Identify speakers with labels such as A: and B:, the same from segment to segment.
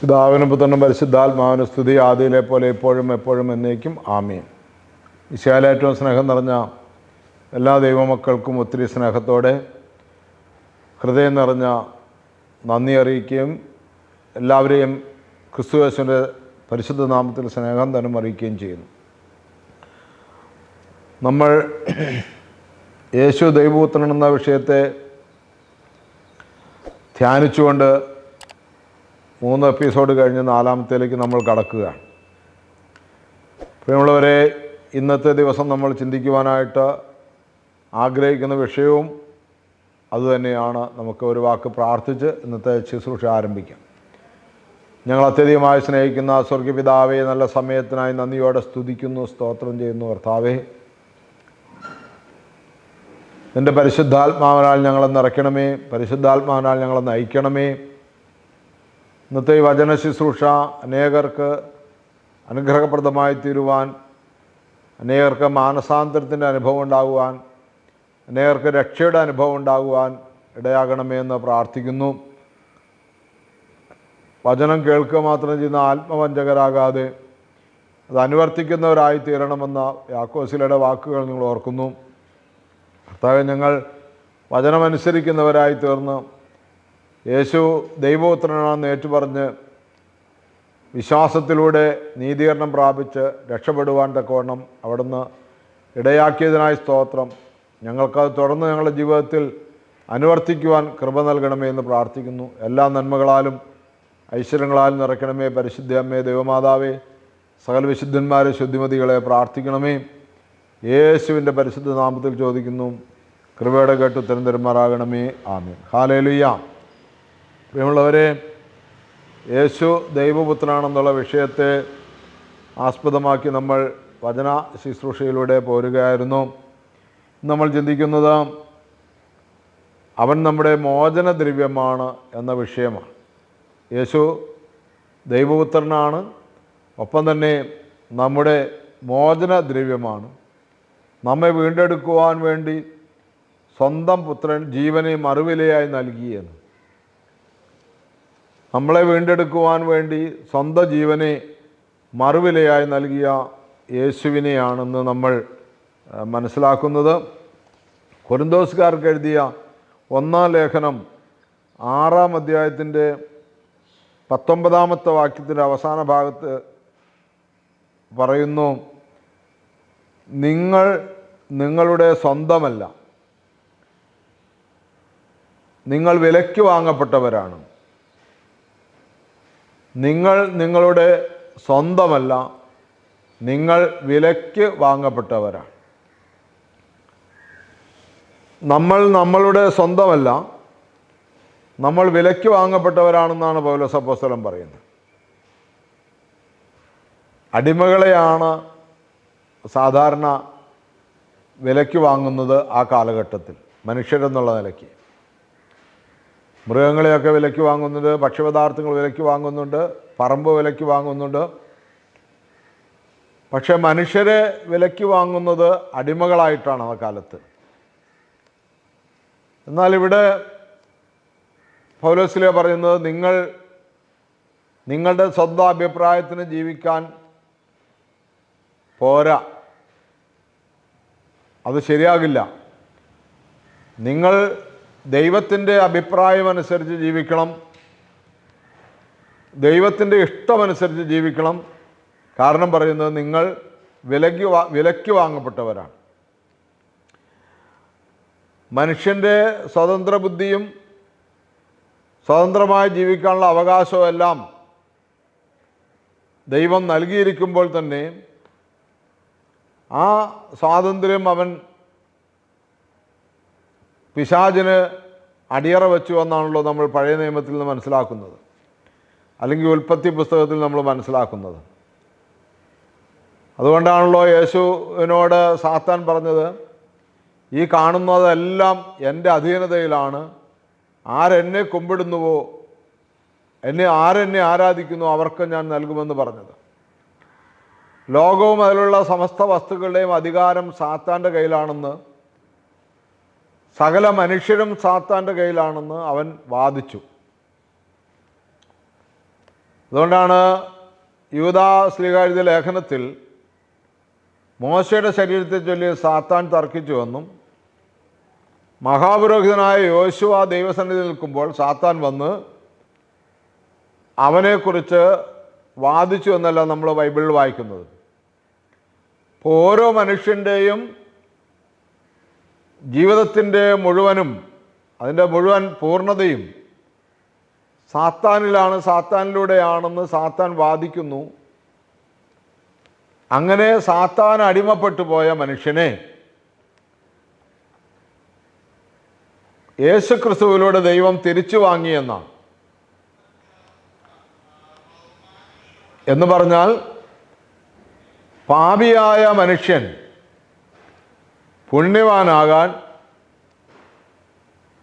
A: പിതാവിനും പുത്രനും പരിശുദ്ധാത്മാവിന് സ്തുതി. ആദിയിലെ പോലെ എപ്പോഴും എപ്പോഴും എന്നേക്കും. ആമീൻ. വിശാലേറ്റവും സ്നേഹം നിറഞ്ഞ എല്ലാ ദൈവമക്കൾക്കും ഒത്തിരി സ്നേഹത്തോടെ ഹൃദയം നിറഞ്ഞ നന്ദി അറിയിക്കുകയും എല്ലാവരെയും ക്രിസ്തുവേശുവിന്റെ പരിശുദ്ധ നാമത്തിൽ സ്നേഹം തന്നെ അറിയിക്കുകയും ചെയ്യുന്നു. നമ്മൾ യേശു ദൈവപുത്രൻ എന്ന വിഷയത്തെ ധ്യാനിച്ചുകൊണ്ട് മൂന്ന് എപ്പിസോഡ് കഴിഞ്ഞ് നാലാമത്തേലേക്ക് നമ്മൾ കടക്കുകയാണ് പ്രിയമുള്ളവരെ ഇന്നത്തെ ദിവസം നമ്മൾ ചിന്തിക്കുവാനായിട്ട് ആഗ്രഹിക്കുന്ന വിഷയവും അതുതന്നെയാണ്. നമുക്ക് ഒരു വാക്ക് പ്രാർത്ഥിച്ച് ഇന്നത്തെ ശുശ്രൂഷ ആരംഭിക്കാം. ഞങ്ങൾ അത്യധികമായി സ്നേഹിക്കുന്ന സ്വർഗപിതാവെ നല്ല സമയത്തിനായി നന്ദിയോടെ സ്തുതിക്കുന്നു സ്തോത്രം ചെയ്യുന്നു ഭർത്താവേ നിന്റെ പരിശുദ്ധാത്മാവിനാൽ ഞങ്ങളെ നിറയ്ക്കണമേ. പരിശുദ്ധാത്മാവിനാൽ ഞങ്ങളെ നയിക്കണമേ. ഇന്നത്തെ ഈ വചന ശുശ്രൂഷ അനേകർക്ക് അനുഗ്രഹപ്രദമായി തീരുവാൻ അനേകർക്ക് മാനസാന്തരത്തിന്റെ അനുഭവം ഉണ്ടാകുവാൻ അനേകർക്ക് രക്ഷയുടെ അനുഭവം ഉണ്ടാകുവാൻ ഇടയാകണമേ എന്ന് പ്രാർത്ഥിക്കുന്നു. വചനം കേൾക്കുക മാത്രം ചെയ്യുന്ന ആത്മവഞ്ചകരാകാതെ അത് അനുവർത്തിക്കുന്നവരായി തീരണമെന്ന യാക്കോസിലയുടെ വാക്കുകൾ നിങ്ങൾ ഓർക്കുന്നു. കർത്താവ് ഞങ്ങൾ വചനമനുസരിക്കുന്നവരായി തീർന്ന് യേശു ദൈവോത്രനാണെന്ന് ഏറ്റുപറഞ്ഞ് വിശ്വാസത്തിലൂടെ നീതീകരണം പ്രാപിച്ച് രക്ഷപ്പെടുവാൻ തക്കവണ്ണം അവിടുന്ന് ഇടയാക്കിയതിനായി സ്തോത്രം. ഞങ്ങൾക്കത് തുടർന്ന് ഞങ്ങളുടെ ജീവിതത്തിൽ അനുവർത്തിക്കുവാൻ കൃപ നൽകണമേ എന്ന് പ്രാർത്ഥിക്കുന്നു. എല്ലാ നന്മകളാലും ഐശ്വര്യങ്ങളാലും നിറയ്ക്കണമേ. പരിശുദ്ധ അമ്മേ ദൈവമാതാവേ സകല വിശുദ്ധന്മാരെ ശുദ്ധിമതികളെ പ്രാർത്ഥിക്കണമേ. യേശുവിന്റെ പരിശുദ്ധ നാമത്തിൽ ചോദിക്കുന്നു. കൃപയുടെ കേട്ട് ഉത്തരം തരുമാറാകണമേ. ആമീൻ. ഹാലേലുയ്യ പ്രിയമുള്ളവരെ യേശു ദൈവപുത്രനാണെന്നുള്ള വിഷയത്തെ ആസ്പദമാക്കി നമ്മൾ വചന ശുശ്രൂഷയിലൂടെ പോരുകയായിരുന്നു. നമ്മൾ ചിന്തിക്കുന്നത് അവൻ നമ്മുടെ മോചന ദ്രവ്യമാണ് എന്ന വിഷയമാണ്. യേശു ദൈവപുത്രനാണ് ഒപ്പം തന്നെ നമ്മുടെ മോചന ദ്രവ്യമാണ് നമ്മെ വീണ്ടെടുക്കുവാൻ വേണ്ടി സ്വന്തം പുത്രൻ ജീവനെ മറുവിലയായി നൽകിയെന്ന് നമ്മളെ വീണ്ടെടുക്കുവാൻ വേണ്ടി സ്വന്തം ജീവനെ മറുവിലയായി നൽകിയ യേശുവിനെയാണെന്ന് നമ്മൾ മനസ്സിലാക്കുന്നത്. കൊരിന്തോസുകാർക്ക് എഴുതിയ ഒന്നാം ലേഖനം ആറാം അധ്യായത്തിന്റെ പത്തൊമ്പതാമത്തെ വാക്യത്തിന്റെ അവസാന ഭാഗത്ത് പറയുന്നു നിങ്ങൾ നിങ്ങളുടെ സ്വന്തമല്ല. നിങ്ങൾ വിലയ്ക്ക് വാങ്ങപ്പെട്ടവരാണ്. നിങ്ങൾ നിങ്ങളുടെ സ്വന്തമല്ല നിങ്ങൾ വിലയ്ക്ക് വാങ്ങപ്പെട്ടവരാണ്. നമ്മൾ നമ്മളുടെ സ്വന്തമല്ല നമ്മൾ വിലയ്ക്ക് വാങ്ങപ്പെട്ടവരാണെന്നാണ് പൗലോസ് അപ്പോസ്തലൻ പറയുന്നത്. അടിമകളെയാണ് സാധാരണ വിലയ്ക്ക് വാങ്ങുന്നത് ആ കാലഘട്ടത്തിൽ മനുഷ്യരെന്നുള്ള നിലയ്ക്ക്. മൃഗങ്ങളെയൊക്കെ വിലയ്ക്ക് വാങ്ങുന്നുണ്ട് ഭക്ഷ്യപദാർത്ഥങ്ങൾ വിലയ്ക്ക് വാങ്ങുന്നുണ്ട് പറമ്പ് വിലയ്ക്ക് വാങ്ങുന്നുണ്ട്. പക്ഷെ മനുഷ്യരെ വിലയ്ക്ക് വാങ്ങുന്നത് അടിമകളായിട്ടാണ് ആ കാലത്ത്. എന്നാൽ ഇവിടെ പൗലോസിലെ പറയുന്നത് നിങ്ങൾ നിങ്ങളുടെ സ്വന്തം അഭിപ്രായത്തിന് ജീവിക്കാൻ പോരാ. അത് ശരിയാകില്ല. നിങ്ങൾ ദൈവത്തിന്റെ അഭിപ്രായമനുസരിച്ച് ജീവിക്കണം. ദൈവത്തിന്റെ ഇഷ്ടമനുസരിച്ച് ജീവിക്കണം. കാരണം പറയുന്നത് നിങ്ങൾ വിലക്ക് വിലയ്ക്ക് വാങ്ങപ്പെട്ടവരാണ്. മനുഷ്യന്റെ സ്വതന്ത്ര ബുദ്ധിയും സ്വതന്ത്രമായി ജീവിക്കാനുള്ള അവകാശവും എല്ലാം ദൈവം നൽകിയിരിക്കുമ്പോൾ തന്നെ ആ സ്വാതന്ത്ര്യം അവൻ പിശാചിന് അടിയറ വെച്ചു എന്നാണല്ലോ നമ്മൾ പഴയ നിയമത്തിൽ നിന്ന് മനസ്സിലാക്കുന്നത്. അല്ലെങ്കിൽ ഉൽപ്പത്തി പുസ്തകത്തിൽ നമ്മൾ മനസ്സിലാക്കുന്നത്. അതുകൊണ്ടാണല്ലോ യേശുവിനോട് സാത്താൻ പറഞ്ഞത് ഈ കാണുന്നതെല്ലാം എന്റെ അധീനതയിലാണ്. ആരെന്നെ കുമ്പിടുന്നുവോ? എന്നെ ആരെന്നെ ആരാധിക്കുന്നു? അവർക്ക് ഞാൻ നൽകുമെന്ന് പറഞ്ഞത്. ലോകവും അതിലുള്ള സമസ്ത വസ്തുക്കളുടെയും അധികാരം സാത്താന്റെ കയ്യിലാണെന്ന് സകല മനുഷ്യരും സാത്താന്റെ കയ്യിലാണെന്ന് അവൻ വാദിച്ചു. അതുകൊണ്ടാണ് യൂതാ സ്ത്രീകാര്യത ലേഖനത്തിൽ മോശയുടെ ശരീരത്തെ ചൊല്ലി സാത്താൻ തർക്കിച്ചുവെന്നും മഹാപുരോഹിതനായ യോശുവ ദൈവസന്നിധി നിൽക്കുമ്പോൾ സാത്താൻ വന്ന് അവനെക്കുറിച്ച് വാദിച്ചു എന്നല്ല നമ്മൾ ബൈബിളിൽ വായിക്കുന്നത്. ഓരോ മനുഷ്യന്റെയും ജീവിതത്തിന്റെ മുഴുവനും അതിന്റെ മുഴുവൻ പൂർണതയും സാത്താനിലാണ് സാത്താനിലൂടെയാണെന്ന് സാത്താൻ വാദിക്കുന്നു. അങ്ങനെ സാത്താൻ അടിമപ്പെട്ടു പോയ മനുഷ്യനെ യേശുക്രിസ്തുവിലൂടെ ദൈവം തിരിച്ചു വാങ്ങിയെന്നാണ് എന്ന് പറഞ്ഞാൽ പാപിയായ മനുഷ്യൻ പുണ്യവാനാകാൻ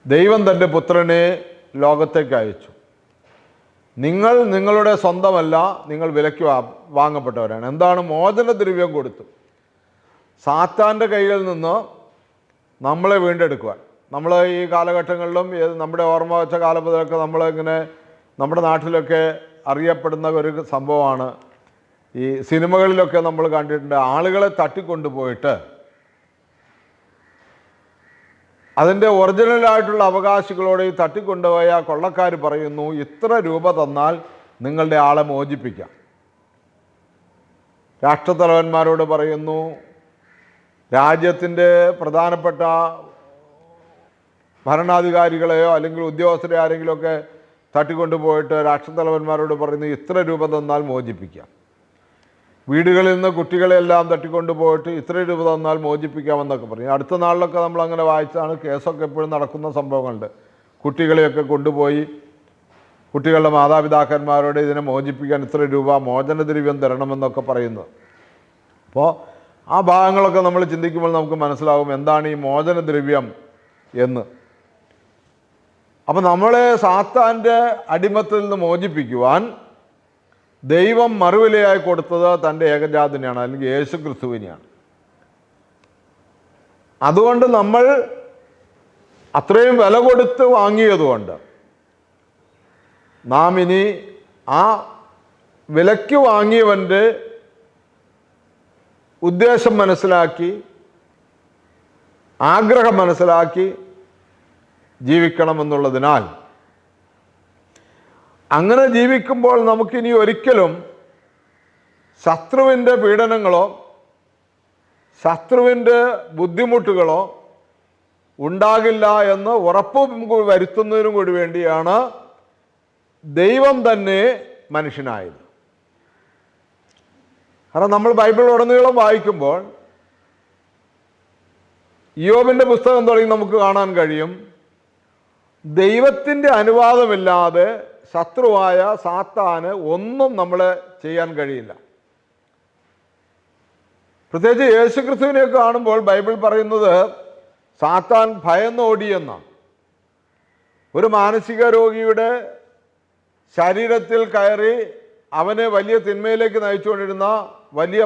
A: ദൈവം തന്റെ പുത്രനെ ലോകത്തേക്ക് അയച്ചു. നിങ്ങൾ നിങ്ങളുടെ സ്വന്തമല്ല നിങ്ങൾ വിലയ്ക്ക് വാങ്ങപ്പെട്ടവരാണ്. എന്താണ് മോചന ദ്രവ്യം കൊടുത്തു? സാത്താന്റെ കയ്യിൽ നിന്ന് നമ്മളെ വീണ്ടെടുക്കുവാൻ. നമ്മൾ ഈ കാലഘട്ടങ്ങളിലും നമ്മുടെ ഓർമ്മ വെച്ച കാലം മുതലൊക്കെ നമ്മളിങ്ങനെ നമ്മുടെ നാട്ടിലൊക്കെ അറിയപ്പെടുന്ന ഒരു സംഭവമാണ്. ഈ സിനിമകളിലൊക്കെ നമ്മൾ കണ്ടിട്ടുണ്ട് ആളുകളെ തട്ടിക്കൊണ്ടുപോയിട്ട് അതിന്റെ ഒറിജിനലായിട്ടുള്ള അവകാശികളോട് ഈ തട്ടിക്കൊണ്ടുപോയ കൊള്ളക്കാർ പറയുന്നു ഇത്ര രൂപ തന്നാൽ നിങ്ങളുടെ ആളെ മോചിപ്പിക്കാം. രാഷ്ട്രത്തലവന്മാരോട് പറയുന്നു രാജ്യത്തിന്റെ പ്രധാനപ്പെട്ട ഭരണാധികാരികളെയോ അല്ലെങ്കിൽ ഉദ്യോഗസ്ഥരെ ആരെങ്കിലുമൊക്കെ തട്ടിക്കൊണ്ടുപോയിട്ട് രാഷ്ട്രത്തലവന്മാരോട് പറയുന്നു ഇത്ര രൂപ തന്നാൽ മോചിപ്പിക്കാം. വീടുകളിൽ നിന്ന് കുട്ടികളെല്ലാം തട്ടിക്കൊണ്ടുപോയിട്ട് ഇത്ര രൂപ തന്നാൽ മോചിപ്പിക്കാമെന്നൊക്കെ പറയും. അടുത്ത നാളിലൊക്കെ നമ്മൾ അങ്ങനെ വായിച്ചാണ് കേസൊക്കെ എപ്പോഴും നടക്കുന്ന സംഭവങ്ങളുണ്ട്. കുട്ടികളെയൊക്കെ കൊണ്ടുപോയി കുട്ടികളുടെ മാതാപിതാക്കന്മാരോട് ഇതിനെ മോചിപ്പിക്കാൻ ഇത്ര രൂപ മോചനദ്രവ്യം തരണമെന്നൊക്കെ പറയുന്നു അപ്പോൾ ആ ഭാഗങ്ങളൊക്കെ നമ്മൾ ചിന്തിക്കുമ്പോൾ നമുക്ക് മനസ്സിലാകും എന്താണ് ഈ മോചനദ്രവ്യം എന്ന്. അപ്പം നമ്മളെ സാത്താന്റെ അടിമത്തിൽ നിന്ന് മോചിപ്പിക്കുവാൻ ദൈവം മറുവിലയായി കൊടുത്തത് തന്റെ ഏകജാതിനെയാണ് അല്ലെങ്കിൽ യേശു ക്രിസ്തുവിനെയാണ്. അതുകൊണ്ട് നമ്മൾ അത്രയും വില കൊടുത്ത് വാങ്ങിയതുകൊണ്ട് നാം ഇനി ആ വിലയ്ക്ക് വാങ്ങിയവന്റെ ഉദ്ദേശം മനസ്സിലാക്കി ആഗ്രഹം മനസ്സിലാക്കി ജീവിക്കണമെന്നുള്ളതിനാൽ അങ്ങനെ ജീവിക്കുമ്പോൾ നമുക്കിനി ഒരിക്കലും ശത്രുവിന്റെ പീഡനങ്ങളോ ശത്രുവിന്റെ ബുദ്ധിമുട്ടുകളോ ഉണ്ടാകില്ല എന്ന് ഉറപ്പ് വരുത്തുന്നതിനും കൂടി വേണ്ടിയാണ് ദൈവം തന്നെ മനുഷ്യനായത്. കാരണം നമ്മൾ ബൈബിൾ ഉടനീളം വായിക്കുമ്പോൾ യോബിന്റെ പുസ്തകം തുടങ്ങി നമുക്ക് കാണാൻ കഴിയും. ദൈവത്തിന്റെ അനുവാദമില്ലാതെ ശത്രുവായ സാത്താന് ഒന്നും നമ്മൾ ചെയ്യാൻ കഴിയില്ല. പ്രത്യേകിച്ച് യേശുക്രിസ്തുവിനെ കാണുമ്പോൾ ബൈബിൾ പറയുന്നത് സാത്താൻ ഭയന്നോടിയെന്നാണ് ഒരു മാനസിക രോഗിയുടെ ശരീരത്തിൽ കയറി അവനെ വലിയ തിന്മയിലേക്ക് നയിച്ചുകൊണ്ടിരുന്ന വലിയ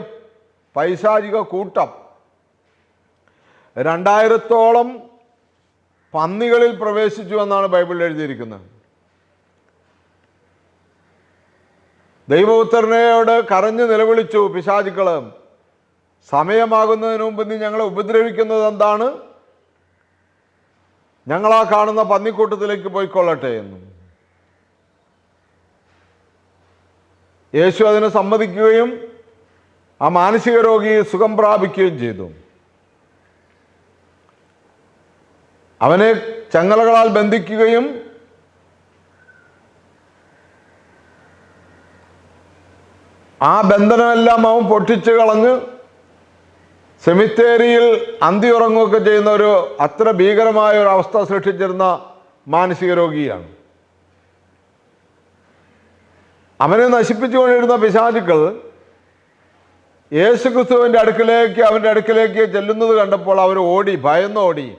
A: പൈശാചിക കൂട്ടം രണ്ടായിരത്തോളം പന്നികളിൽ പ്രവേശിച്ചു എന്നാണ് ബൈബിളിൽ എഴുതിയിരിക്കുന്നത്. ദൈവപുത്രനോട് കരഞ്ഞു നിലവിളിച്ചു പിശാചുക്കൾ സമയമാകുന്നതിന് മുമ്പ് നീ ഞങ്ങളെ ഉപദ്രവിക്കുന്നത് എന്താണ്? ഞങ്ങളാ കാണുന്ന പന്നിക്കൂട്ടത്തിലേക്ക് പോയിക്കൊള്ളട്ടെ എന്നും. യേശു അതിന് സമ്മതിക്കുകയും ആ മാനസിക രോഗി സുഖം പ്രാപിക്കുകയും ചെയ്തു. അവനെ ചങ്ങലകളാൽ ബന്ധിക്കുകയും ആ ബന്ധനമെല്ലാം അവൻ പൊട്ടിച്ചു കളഞ്ഞ് സെമിത്തേരിയിൽ അന്തി ഉറങ്ങുകയൊക്കെ ചെയ്യുന്ന ഒരു അത്ര ഭീകരമായ ഒരു അവസ്ഥ സൃഷ്ടിച്ചിരുന്ന മാനസിക രോഗിയാണ്. അവനെ നശിപ്പിച്ചുകൊണ്ടിരുന്ന പിശാചുക്കൾ യേശു ക്രിസ്തുവിന്റെ അടുക്കിലേക്ക് അവന്റെ അടുക്കിലേക്ക് ചെല്ലുന്നത് കണ്ടപ്പോൾ അവർ ഓടി ഭയന്ന് ഓടി.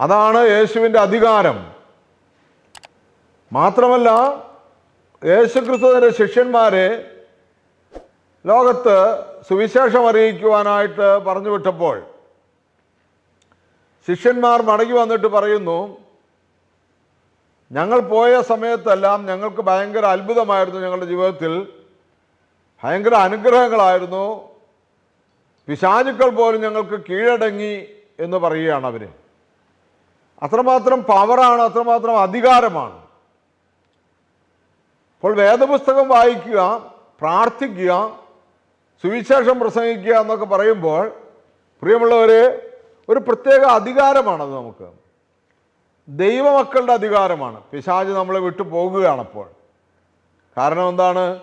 A: അതാണ് യേശുവിന്റെ അധികാരം. മാത്രമല്ല യേശുക്രിസ്തുവിന്റെ ശിഷ്യന്മാരെ ലോകത്ത് സുവിശേഷം അറിയിക്കുവാനായിട്ട് പറഞ്ഞു വിട്ടപ്പോൾ ശിഷ്യന്മാർ മടങ്ങി വന്നിട്ട് പറയുന്നു ഞങ്ങൾ പോയ സമയത്തെല്ലാം ഞങ്ങൾക്ക് ഭയങ്കര അത്ഭുതമായിരുന്നു ഞങ്ങളുടെ ജീവിതത്തിൽ. ഭയങ്കര അനുഗ്രഹങ്ങളായിരുന്നു. പിശാചുക്കൾ പോലും ഞങ്ങൾക്ക് കീഴടങ്ങി എന്ന് പറയുകയാണ് അവർ അത്രമാത്രം പവറാണ് അത്രമാത്രം അധികാരമാണ്. അപ്പോൾ വേദപുസ്തകം വായിക്കുക പ്രാർത്ഥിക്കുക സുവിശേഷം പ്രസംഗിക്കുക എന്നൊക്കെ പറയുമ്പോൾ പ്രിയമുള്ളവരെ ഒരു പ്രത്യേക അധികാരമാണത് നമുക്ക്. ദൈവമക്കളുടെ അധികാരമാണ്. പിശാജ് നമ്മളെ വിട്ടു പോകുകയാണപ്പോൾ കാരണം എന്താണ്?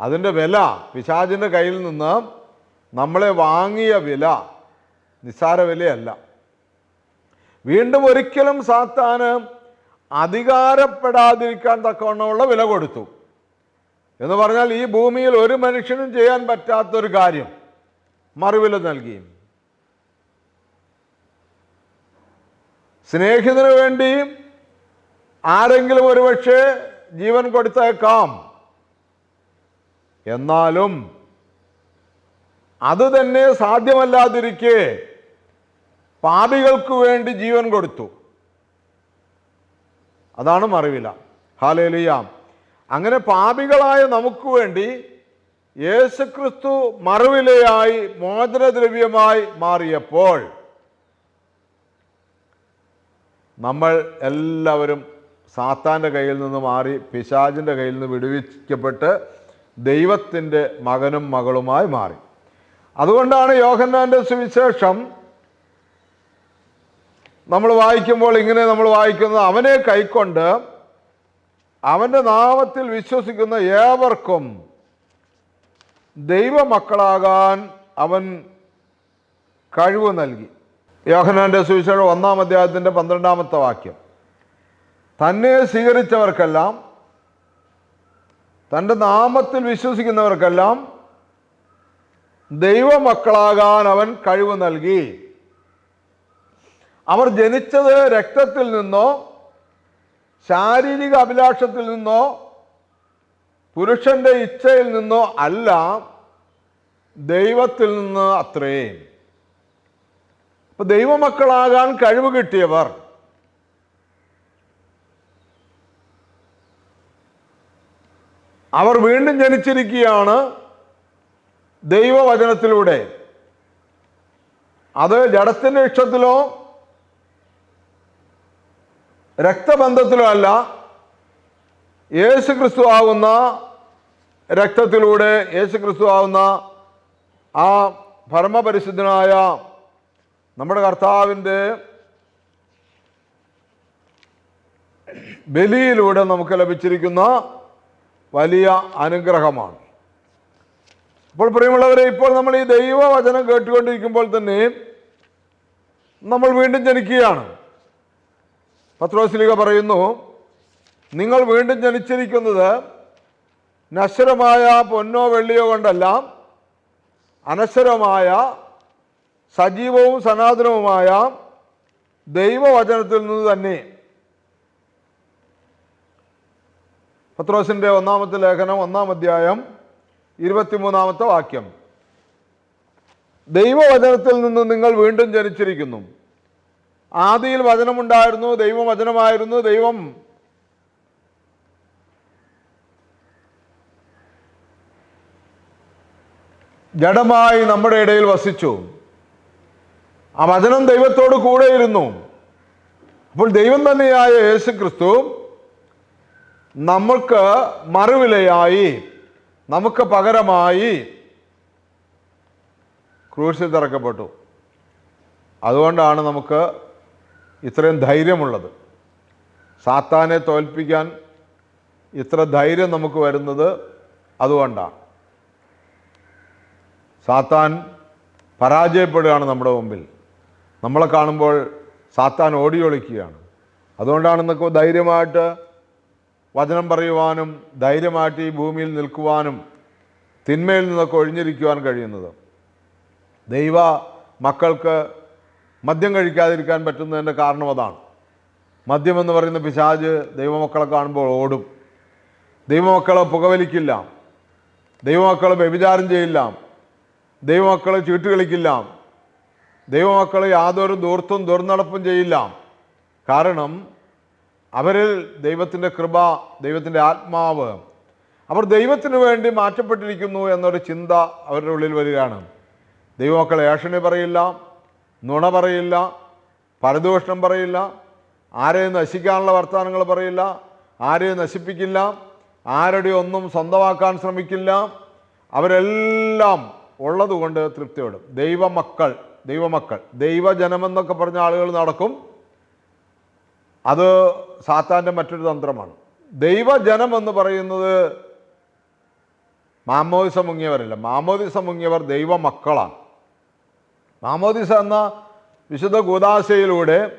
A: അതിന്റെ വില പിശാജിന്റെ കയ്യിൽ നിന്ന് നമ്മളെ വാങ്ങിയ വില നിസ്സാര വിലയല്ല. വീണ്ടും ഒരിക്കലും സാത്താന് അധികാരപ്പെടാതിരിക്കാൻ തക്കവണ്ണമുള്ള വില കൊടുത്തു. എന്ന് പറഞ്ഞാൽ ഈ ഭൂമിയിൽ ഒരു മനുഷ്യനും ചെയ്യാൻ പറ്റാത്തൊരു കാര്യം മറുവില നൽകി സ്നേഹിതന് വേണ്ടി ആരെങ്കിലും ഒരുപക്ഷെ ജീവൻ കൊടുത്തേക്കാം. എന്നാലും അത് തന്നെ സാധ്യമല്ലാതിരിക്കെ പാപികൾക്ക് വേണ്ടി ജീവൻ കൊടുത്തു. അതാണ് മറിവില. ഹാലേലുയാം അങ്ങനെ പാപികളായ നമുക്ക് വേണ്ടി യേശുക്രിസ്തു മറുവിലയായി മോചനദ്രവ്യമായി മാറിയപ്പോൾ നമ്മൾ എല്ലാവരും സാത്താന്റെ കയ്യിൽ നിന്ന് മാറി പിശാജിന്റെ കയ്യിൽ നിന്ന് വിടുവിക്കപ്പെട്ട് ദൈവത്തിന്റെ മകനും മകളുമായി മാറി. അതുകൊണ്ടാണ് യോഹന്നാന്റെ സുവിശേഷം നമ്മൾ വായിക്കുമ്പോൾ ഇങ്ങനെ നമ്മൾ വായിക്കുന്നത് അവനെ കൈക്കൊണ്ട് അവന്റെ നാമത്തിൽ വിശ്വസിക്കുന്ന ഏവർക്കും ദൈവമക്കളാകാൻ അവൻ കഴിവ് നൽകി. യോഹനാന്റെ സുവിശേഷം ഒന്നാം അധ്യായത്തിന്റെ പന്ത്രണ്ടാമത്തെ വാക്യം. തന്നെ സ്വീകരിച്ചവർക്കെല്ലാം തന്റെ നാമത്തിൽ വിശ്വസിക്കുന്നവർക്കെല്ലാം ദൈവമക്കളാകാൻ അവൻ കഴിവ് നൽകി. അവർ ജനിച്ചത് രക്തത്തിൽ നിന്നോ ശാരീരിക അഭിലാഷത്തിൽ നിന്നോ പുരുഷന്റെ ഇച്ഛയിൽ നിന്നോ അല്ല ദൈവത്തിൽ നിന്ന് അത്രേ അപ്പൊ ദൈവമക്കളാകാൻ കഴിവ് കിട്ടിയവർ. അവർ വീണ്ടും ജനിച്ചിരിക്കുകയാണ് ദൈവവചനത്തിലൂടെ. അത് ജഡത്തിന്റെ ഇഷ്ടത്തിലോ രക്തബന്ധത്തിലോ അല്ല യേശു ക്രിസ്തു ആവുന്ന രക്തത്തിലൂടെ യേശു ക്രിസ്തു ആവുന്ന ആ പരമപരിശുദ്ധനായ നമ്മുടെ കർത്താവിന്റെ ബലിയിലൂടെ നമുക്ക് ലഭിച്ചിരിക്കുന്ന വലിയ അനുഗ്രഹമാണ്. അപ്പോൾ പ്രിയമുള്ളവരെ ഇപ്പോൾ നമ്മൾ ഈ ദൈവവചനം കേട്ടുകൊണ്ടിരിക്കുമ്പോൾ തന്നെ നമ്മൾ വീണ്ടും ജനിക്കുകയാണ്. പത്രോസ്ലിക പറയുന്നു നിങ്ങൾ വീണ്ടും ജനിച്ചിരിക്കുന്നത് നശ്വരമായ പൊന്നോ വെള്ളിയോ കൊണ്ടല്ല. അനശ്വരമായ സജീവവും സനാതനവുമായ ദൈവവചനത്തിൽ നിന്ന് തന്നെ. പത്രോസിന്റെ ഒന്നാമത്തെ ലേഖനം ഒന്നാം അധ്യായം ഇരുപത്തിമൂന്നാമത്തെ വാക്യം. ദൈവവചനത്തിൽ നിന്ന് നിങ്ങൾ വീണ്ടും ജനിച്ചിരിക്കുന്നു. ആദിയിൽ വചനമുണ്ടായിരുന്നു ദൈവം വചനമായിരുന്നു ദൈവം ജഡമായി നമ്മുടെ ഇടയിൽ വസിച്ചു. ആ വചനം ദൈവത്തോട് കൂടെയിരുന്നു. അപ്പോൾ ദൈവം തന്നെയായ യേശു ക്രിസ്തു നമുക്ക് മറുവിലയായി നമുക്ക് പകരമായി ക്രൂശിൽ തിറക്കപ്പെട്ടു. അതുകൊണ്ടാണ് നമുക്ക് ഇത്രയും ധൈര്യമുള്ളത്. സാത്താനെ തോൽപ്പിക്കാൻ ഇത്ര ധൈര്യം നമുക്ക് വരുന്നത് അതുകൊണ്ടാണ്. സാത്താൻ പരാജയപ്പെടുകയാണ് നമ്മുടെ മുമ്പിൽ. നമ്മളെ കാണുമ്പോൾ സാത്താൻ ഓടിയൊളിക്കുകയാണ്. അതുകൊണ്ടാണ് നമുക്ക് ധൈര്യമായിട്ട് വചനം പറയുവാനും ധൈര്യമായിട്ട് ഈ ഭൂമിയിൽ നിൽക്കുവാനും തിന്മയിൽ നിന്നൊക്കെ ഒഴിഞ്ഞിരിക്കുവാൻ കഴിയുന്നത്. ദൈവ മക്കൾക്ക് മദ്യം കഴിക്കാതിരിക്കാൻ പറ്റുന്നതിന്റെ കാരണം അതാണ്. മദ്യമെന്ന് പറയുന്ന പിശാജ് ദൈവമക്കളെ കാണുമ്പോൾ ഓടും. ദൈവമക്കളെ പുകവലിക്കില്ല. ദൈവമക്കളെ വ്യഭിചാരം ചെയ്യില്ല. ദൈവമക്കളെ ചീട്ടുകളിക്കില്ല ദൈവമക്കളെ യാതൊരു ദൂർത്തും ദുർനടപ്പും ചെയ്യില്ല. കാരണം അവരിൽ ദൈവത്തിന്റെ കൃപ ദൈവത്തിന്റെ ആത്മാവ് അവർ ദൈവത്തിന് വേണ്ടി മാറ്റപ്പെട്ടിരിക്കുന്നു എന്നൊരു ചിന്ത അവരുടെ ഉള്ളിൽ വരികയാണ്. ദൈവമക്കളെ ഏഷണി പറയില്ല. നുണ പറയില്ല പരദൂഷണം പറയില്ല ആരെയും നശിക്കാനുള്ള വർത്തമാനങ്ങൾ പറയില്ല ആരെയും നശിപ്പിക്കില്ല ആരുടെയും ഒന്നും സ്വന്തമാക്കാൻ ശ്രമിക്കില്ല. അവരെല്ലാം ഉള്ളതുകൊണ്ട് തൃപ്തിപ്പെടും. ദൈവമക്കൾ ദൈവമക്കൾ ദൈവജനമെന്നൊക്കെ പറഞ്ഞ ആളുകൾ നടക്കും. അത് സാത്താന്റെ മറ്റൊരു തന്ത്രമാണ്. ദൈവജനം എന്ന് പറയുന്നത് മാമോദിസ മുങ്ങിയവരല്ല. മാമോദിസ മുങ്ങിയവർ ദൈവമക്കളാണ്. മാമോദിസ എന്ന വിശുദ്ധ ഗോദാശയിലൂടെ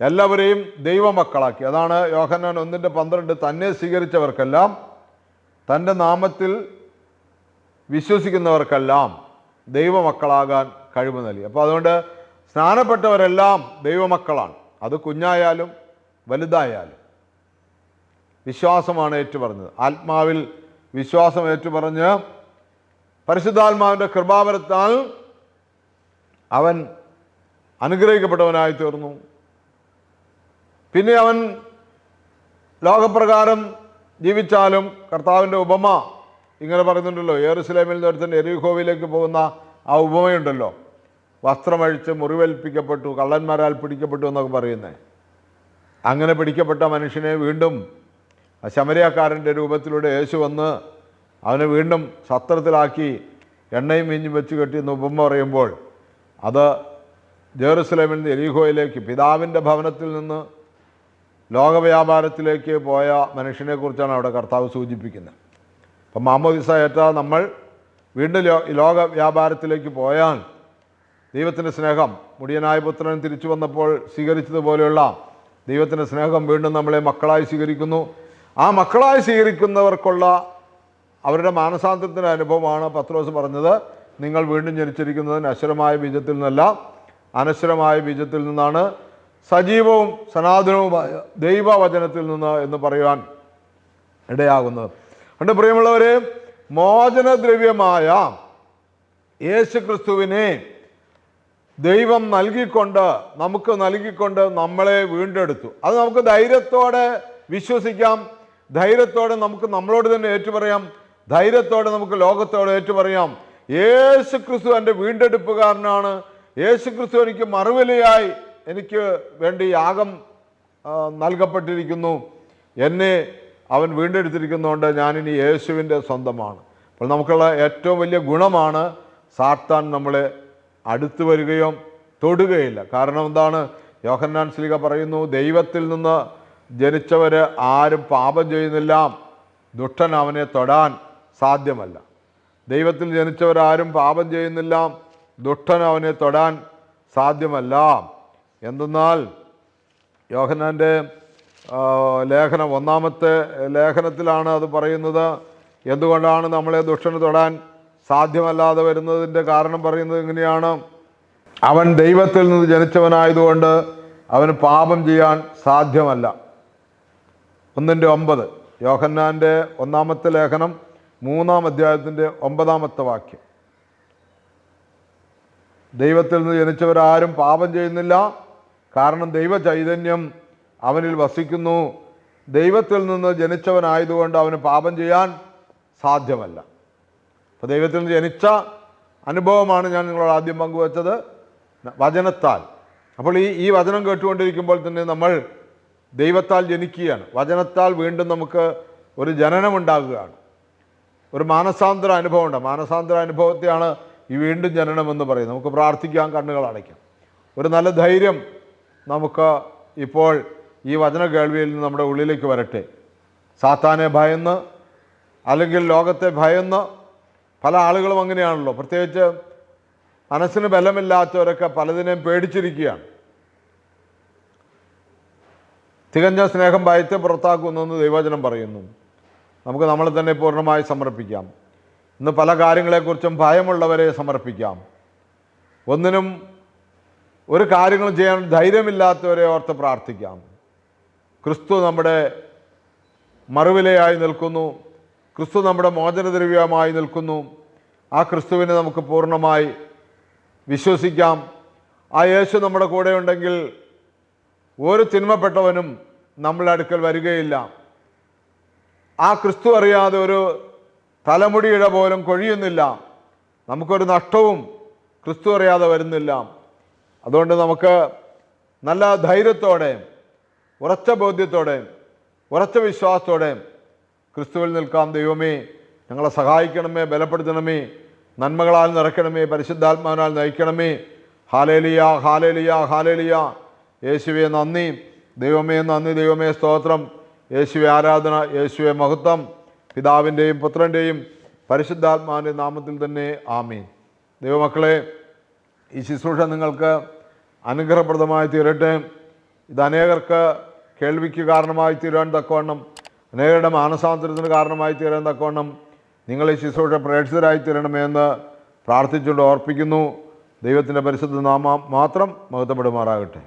A: എല്ലാവരെയും ദൈവമക്കളാക്കി. അതാണ് യോഹന്നാൻ ഒന്നിന്റെ പന്ത്രണ്ട് തന്നെ സ്വീകരിച്ചവർക്കെല്ലാം തന്റെ നാമത്തിൽ വിശ്വസിക്കുന്നവർക്കെല്ലാം ദൈവമക്കളാകാൻ കഴിവ് നൽകി. അപ്പോൾ അതുകൊണ്ട് സ്നാനപ്പെട്ടവരെല്ലാം ദൈവമക്കളാണ്. അത് കുഞ്ഞായാലും വലുതായാലും വിശ്വാസമാണ് ഏറ്റുപറഞ്ഞത്. ആത്മാവിൽ വിശ്വാസം ഏറ്റുപറഞ്ഞ് പരിശുദ്ധാത്മാവിന്റെ കൃപാവരത്താൽ അവൻ അനുഗ്രഹിക്കപ്പെട്ടവനായി തീർന്നു പിന്നെ അവൻ ലോകപ്രകാരം ജീവിച്ചാലും കർത്താവിന്റെ ഉപമ ഇങ്ങനെ പറയുന്നുണ്ടല്ലോ ഏറുസലേമിൽ നിന്ന് എരിഹോവിലേക്ക് പോകുന്ന ആ ഉപമയുണ്ടല്ലോ. വസ്ത്രമഴിച്ച് മുറിവേൽപ്പിക്കപ്പെട്ടു കള്ളന്മാരാൽ പിടിക്കപ്പെട്ടു എന്നൊക്കെ പറയുന്നത് അങ്ങനെ പിടിക്കപ്പെട്ട മനുഷ്യനെ വീണ്ടും ശമരിയാക്കാരന്റെ രൂപത്തിലൂടെ യേശു വന്ന് അവനെ വീണ്ടും സത്രത്തിലാക്കി എണ്ണയും മീഞ്ഞും വെച്ച് കെട്ടി എന്ന് ഉപമ പറയുമ്പോൾ അത് ജെറുസലേമിൽ നിന്ന് എലിഹോയിലേക്ക് പിതാവിന്റെ ഭവനത്തിൽ നിന്ന് ലോകവ്യാപാരത്തിലേക്ക് പോയ മനുഷ്യനെക്കുറിച്ചാണ് അവിടെ കർത്താവ് സൂചിപ്പിക്കുന്നത്. അപ്പം മാമോദിസ ഏറ്റ നമ്മൾ വീണ്ടും ലോ ലോക വ്യാപാരത്തിലേക്ക് പോയാൽ ദൈവത്തിന്റെ സ്നേഹം മുടിയനായ പുത്രൻ തിരിച്ചു വന്നപ്പോൾ സ്വീകരിച്ചതുപോലെയുള്ള ദൈവത്തിന്റെ സ്നേഹം വീണ്ടും നമ്മളെ മക്കളായി സ്വീകരിക്കുന്നു. ആ മക്കളായി സ്വീകരിക്കുന്നവർക്കുള്ള അവരുടെ മാനസാന്തരത്തിന്റെ അനുഭവമാണ് പത്രോസ് പറഞ്ഞത്. നിങ്ങൾ വീണ്ടും ജനിച്ചിരിക്കുന്നത് നശ്വരമായ ബീജത്തിൽ നിന്നല്ല അനശ്വരമായ ബീജത്തിൽ നിന്നാണ് സജീവവും സനാതനവുമായ ദൈവവചനത്തിൽ നിന്ന് എന്ന് പറയുവാൻ ഇടയാകുന്നത്. അതുകൊണ്ട് പ്രിയമുള്ളവരെ മോചനദ്രവ്യമായ യേശു ക്രിസ്തുവിനെ ദൈവം നൽകിക്കൊണ്ട് നമുക്ക് നൽകിക്കൊണ്ട് നമ്മളെ വീണ്ടെടുത്തു. അത് നമുക്ക് ധൈര്യത്തോടെ വിശ്വസിക്കാം ധൈര്യത്തോടെ നമുക്ക് നമ്മളോട് തന്നെ ഏറ്റുപറയാം ധൈര്യത്തോടെ നമുക്ക് ലോകത്തോട് ഏറ്റുപറയാം യേശു ക്രിസ്തു എന്റെ വീണ്ടെടുപ്പുകാരനാണ്. യേശു ക്രിസ്തു എനിക്ക് മറുവിലയായി എനിക്ക് വേണ്ടി യാഗം നൽകപ്പെട്ടിരിക്കുന്നു. എന്നെ അവൻ വീണ്ടെടുത്തിരിക്കുന്നതുകൊണ്ട് ഞാനിനി യേശുവിന്റെ സ്വന്തമാണ്. അപ്പോൾ നമുക്കുള്ള ഏറ്റവും വലിയ ഗുണമാണ് സാത്താൻ നമ്മളെ അടുത്തു വരികയോ തൊടുകയില്ല. കാരണം എന്താണ്? യോഹന്നാൻ സ്ലിക പറയുന്നു ദൈവത്തിൽ നിന്ന് ജനിച്ചവർ ആരും പാപം ചെയ്യുന്നില്ല. ദുഷ്ടൻ അവനെ തൊടാൻ സാധ്യമല്ല. ദൈവത്തിൽ ജനിച്ചവരാരും പാപം ചെയ്യുന്നില്ല. ദുഷ്ടൻ അവനെ തൊടാൻ സാധ്യമല്ല. എന്തെന്നാൽ യോഹനാന്റെ ലേഖനം ഒന്നാമത്തെ ലേഖനത്തിലാണ് അത് പറയുന്നത്. എന്തുകൊണ്ടാണ് നമ്മളെ ദുഷ്ടന് തൊടാൻ സാധ്യമല്ലാതെ വരുന്നതിന്റെ കാരണം പറയുന്നത് എങ്ങനെയാണ് അവൻ ദൈവത്തിൽ നിന്ന് ജനിച്ചവനായതുകൊണ്ട് അവന് പാപം ചെയ്യാൻ സാധ്യമല്ല. ഒന്നിന്റെ ഒമ്പത് യോഹന്നാന്റെ ഒന്നാമത്തെ ലേഖനം മൂന്നാം അധ്യായത്തിന്റെ ഒമ്പതാമത്തെ വാക്യം. ദൈവത്തിൽ നിന്ന് ജനിച്ചവരാരും പാപം ചെയ്യുന്നില്ല. കാരണം ദൈവ ചൈതന്യം അവനിൽ വസിക്കുന്നു. ദൈവത്തിൽ നിന്ന് ജനിച്ചവനായതുകൊണ്ട് അവന് പാപം ചെയ്യാൻ സാധ്യമല്ല. അപ്പോൾ ദൈവത്തിൽ നിന്ന് ജനിച്ച അനുഭവമാണ് ഞാൻ നിങ്ങളോട് ആദ്യം പങ്കുവച്ചത്. വചനത്താൽ. അപ്പോൾ ഈ ഈ വചനം കേട്ടുകൊണ്ടിരിക്കുമ്പോൾ തന്നെ നമ്മൾ ദൈവത്താൽ ജനിക്കുകയാണ്. വചനത്താൽ വീണ്ടും നമുക്ക് ഒരു ജനനമുണ്ടാകുകയാണ്. ഒരു മാനസാന്തര അനുഭവമുണ്ട്. മാനസാന്തര അനുഭവത്തെയാണ് ഈ വീണ്ടും ജനനമെന്ന് പറയുന്നത്. നമുക്ക് പ്രാർത്ഥിക്കാം കണ്ണുകൾ അടയ്ക്കാം. ഒരു നല്ല ധൈര്യം നമുക്ക് ഇപ്പോൾ ഈ വചന കേൾവിയിൽ നിന്ന് നമ്മുടെ ഉള്ളിലേക്ക് വരട്ടെ. സാത്താനെ ഭയന്ന് അല്ലെങ്കിൽ ലോകത്തെ ഭയന്ന് പല ആളുകളും അങ്ങനെയാണല്ലോ. പ്രത്യേകിച്ച് മനസ്സിന് ബലമില്ലാത്തവരൊക്കെ പലതിനെയും പേടിച്ചിരിക്കുകയാണ്. തികഞ്ഞ സ്നേഹം ഭയത്തെ പുറത്താക്കുന്നെന്ന് ദൈവചനം പറയുന്നു. നമുക്ക് നമ്മളെ തന്നെ പൂർണമായി സമർപ്പിക്കാം. ഇന്ന് പല കാര്യങ്ങളെക്കുറിച്ചും ഭയമുള്ളവരെ സമർപ്പിക്കാം. ഒന്നിനും ഒരു കാര്യങ്ങളും ചെയ്യാൻ ധൈര്യമില്ലാത്തവരെ ഓർത്ത് പ്രാർത്ഥിക്കാം. ക്രിസ്തു നമ്മുടെ മറുവിലയായി നിൽക്കുന്നു. ക്രിസ്തു നമ്മുടെ മോചനദ്രവ്യമായി നിൽക്കുന്നു. ആ ക്രിസ്തുവിനെ നമുക്ക് പൂർണമായി വിശ്വസിക്കാം. ആ യേശു നമ്മുടെ കൂടെ ഉണ്ടെങ്കിൽ ഒരു തിന്മപ്പെട്ടവനും നമ്മളുടെ അടുക്കൽ വരികയില്ല. ആ ക്രിസ്തു അറിയാതെ ഒരു തലമുടിയുടെ പോലും കൊഴിയുന്നില്ല. നമുക്കൊരു നഷ്ടവും ക്രിസ്തു അറിയാതെ വരുന്നില്ല. അതുകൊണ്ട് നമുക്ക് നല്ല ധൈര്യത്തോടെ ഉറച്ച ബോധ്യത്തോടെ ഉറച്ച വിശ്വാസത്തോടെ ക്രിസ്തുവിൽ നിൽക്കാം. ദൈവമേ ഞങ്ങളെ സഹായിക്കണമേ ബലപ്പെടുത്തണമേ നന്മകളാൽ നിറയ്ക്കണമേ പരിശുദ്ധാത്മാവിനാൽ നയിക്കണമേ. Hallelujah hallelujah hallelujah. യേശുവേ നന്ദി. ദൈവമേ നന്ദി. ദൈവമേ സ്തോത്രം. യേശുവെ ആരാധന യേശുവെ മഹത്വം പിതാവിന്റെയും പുത്രന്റെയും പരിശുദ്ധാത്മാവിന്റെ നാമത്തിൽ തന്നെ ആമീൻ. ദൈവമക്കളെ ഈ ശുശ്രൂഷ നിങ്ങൾക്ക് അനുഗ്രഹപ്രദമായി തീരട്ടെ. ഇത് അനേകർക്ക് കേൾവിക്ക് കാരണമായി തീരാൻ തക്കവണ്ണം അനേകരുടെ മാനസാന്തരത്തിന് കാരണമായി തീരാൻ തക്കവണ്ണം നിങ്ങൾ ഈ ശുശ്രൂഷ പ്രേക്ഷിതരായി തീരണമെന്ന് പ്രാർത്ഥിച്ചുകൊണ്ട് ഓർപ്പിക്കുന്നു. ദൈവത്തിന്റെ പരിശുദ്ധ നാമം മാത്രം മഹത്വപ്പെടുമാറാകട്ടെ.